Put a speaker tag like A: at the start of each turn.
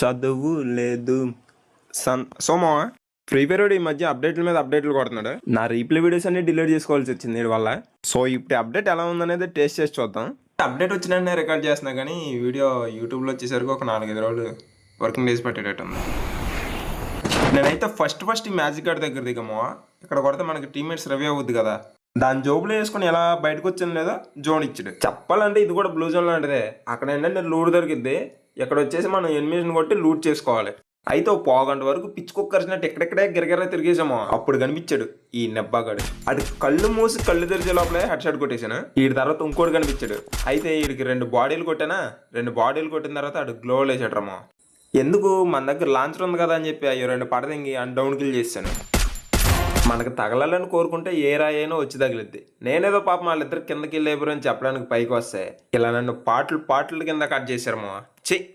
A: చదువు లేదు. Sun Soma free fire ఈ మధ్య అప్డేట్ల మీద అప్డేట్లు కొడుతున్నాడు. నా రీప్లే వీడియోస్ అన్ని డిలీట్ చేసుకోవాల్సి వచ్చింది వీడి వల్ల. సో ఇప్పుడు అప్డేట్ ఎలా ఉందనేది టేస్ట్ చేసి చూద్దాం. అప్డేట్ వచ్చిన రికార్డ్ చేస్తున్నా కానీ ఈ వీడియో యూట్యూబ్లో వచ్చేసరికి ఒక నాలుగైదు రోజులు వర్కింగ్ డేస్ పెట్టేటట్టు ఉంది. నేనైతే ఫస్ట్ ఫస్ట్ ఈ మ్యాజిక్ కార్డ్ దగ్గర దిగమో. ఇక్కడ కొడితే మనకి టీమ్మేట్స్ రవి అవుద్ది కదా. దాని జోబులో వేసుకొని ఎలా బయటకు వచ్చాను లేదా? జోన్ ఇచ్చాడు. చెప్పాలంటే ఇది కూడా బ్లూ జోన్ లాంటిదే అక్కడ ఏంటంటే లూడ్ దొరికిద్ది. ఇక్కడ వచ్చేసి మనం ఎనిమిషన్ కొట్టి లూట్ చేసుకోవాలి. అయితే ఓ పావుగంట వరకు పిచ్చి కుక్కరిసినట్టు ఎక్కడెక్కడే గిరగిర తిరిగేసాము. అప్పుడు కనిపించాడు ఈ నెబ్బాగాడు. అటు కళ్ళు మూసి కళ్ళు తెరిచే లోపలే హెడ్ షాట్ కొట్టేశాను. వీడి తర్వాత ఇంకోటి కనిపించాడు. అయితే వీడికి రెండు బాడీలు కొట్టానా? రెండు బాడీలు కొట్టిన తర్వాత అటు గ్లో వేసాడు రమ్మా. ఎందుకు? మన దగ్గర లాంచర్ ఉంది కదా అని చెప్పి అయ్యో రెండు పడదింగి అండ్ డౌన్ కిల్ చేశాను. మనకు తగలాలని కోరుకుంటే ఏ రాయైనా వచ్చి తగిలిద్ది. నేనేదో పాపం వాళ్ళిద్దరు కిందకి వెళ్ళేబురు చెప్పడానికి పైకి వస్తాయి ఇలా నన్ను పాటలు పాటలు కింద కట్ చేశారు మా చెయ్యి